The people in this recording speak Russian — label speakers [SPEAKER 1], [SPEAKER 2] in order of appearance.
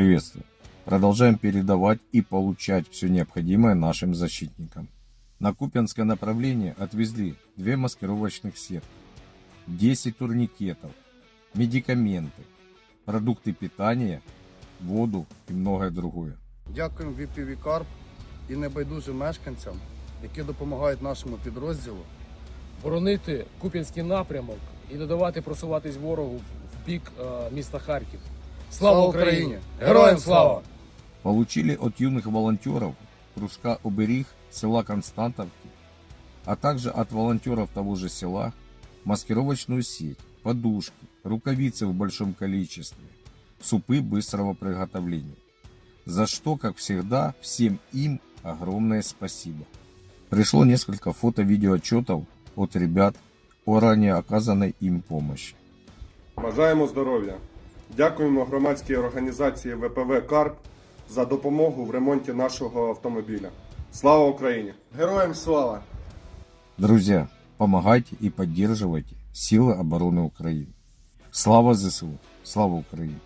[SPEAKER 1] Приветствую. Продолжаем передавать и получать все необходимое нашим защитникам. На Купянское направление отвезли две маскировочных сетки, 10 турникетов, медикаменты, продукты питания, воду и многое другое.
[SPEAKER 2] Дякуємо VPV Карп і небайдужим мешканцям, які допомагають нашому підрозділу.
[SPEAKER 3] боронити Куп'янський напрямок і не давати просуватись ворогу в бік е, міста Харків. Слава Україні! Героям слава!
[SPEAKER 1] Получили от юных волонтеров кружка «Оберіг» села Константовки, а также от волонтеров того же села маскировочную сеть, подушки, рукавицы в большом количестве, супы быстрого приготовления. За что, как всегда, всем им огромное спасибо. Пришло несколько фото-видеоотчетов от ребят о ранее оказанной им помощи.
[SPEAKER 4] Бажаємо здоров'я. Дякуємо громадській організації ВПВ Карп за допомогу в ремонті нашого автомобіля. Слава Україні!
[SPEAKER 2] Героям слава!
[SPEAKER 1] Друзья, помогайте и поддерживайте силы обороны Украины. Слава ЗСУ! Слава Украине!